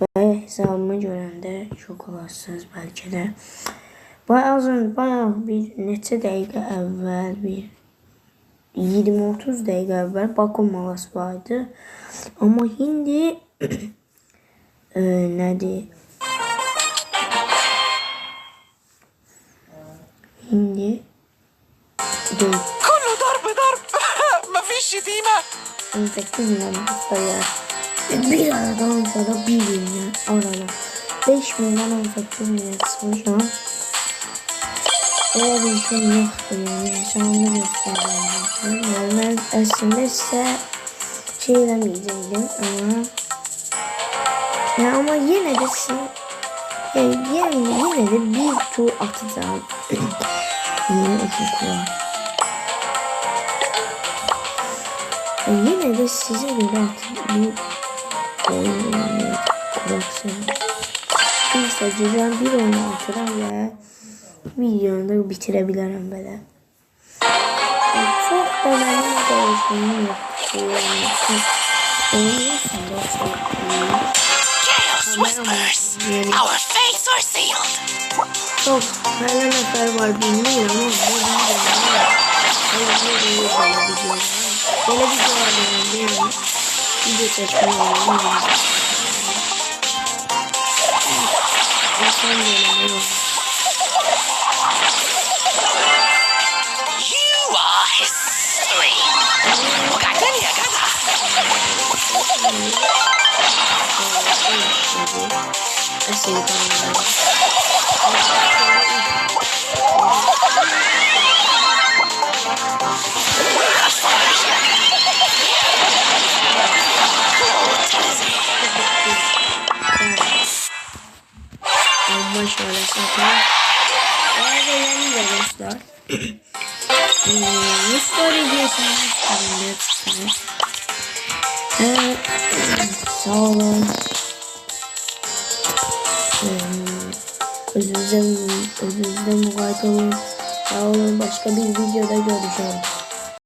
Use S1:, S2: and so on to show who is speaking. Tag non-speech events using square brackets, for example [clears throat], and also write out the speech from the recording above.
S1: Ve hesabımı görəndə şok olarsınız bəlkə də. Bayağızın, bayaq bir neçə dəqiqə əvvəl, bir 20-30 dəqiqə əvvəl Baku malası var idi. Amma indi [clears throat] e, nədir? İndi dur.
S2: Kullu darbe darbe. [laughs] Mafişi değil
S1: mi? 28 milyon. Bir aradan sonra bir milyon arada. 5 milyon 18 milyon kısmışım. Böyle bir şey yoktu yani yaşamını göstermem Yani ben şey demeyecektim ama ya ama yine de size yani yine, yine de bir tur atacağım. Yine ufuklar. [clears throat] Yine de size artık bir kuraksın. Neyse bir oyun atıram ve videonu da bitirebilirim böyle. Çok oyun içinde çok iyi.
S2: Chaos whispers Our fates are sealed
S1: Çok her nefer var bilmiyorum ama bu videolar Böyle bir videolar Böyle videolar beğendim. Video çekmeyi unutmayın. Son bölümü
S2: You are history.
S1: Seni tanımlıyorum. Ama şöyle. Eğer beğendi arkadaşlar. Hmm, story diyorsanız şimdi yapıştırın. Evet. Sağ olun. Özür dilerim. Muayet olun. Sağ olun. Başka bir videoda görüşelim.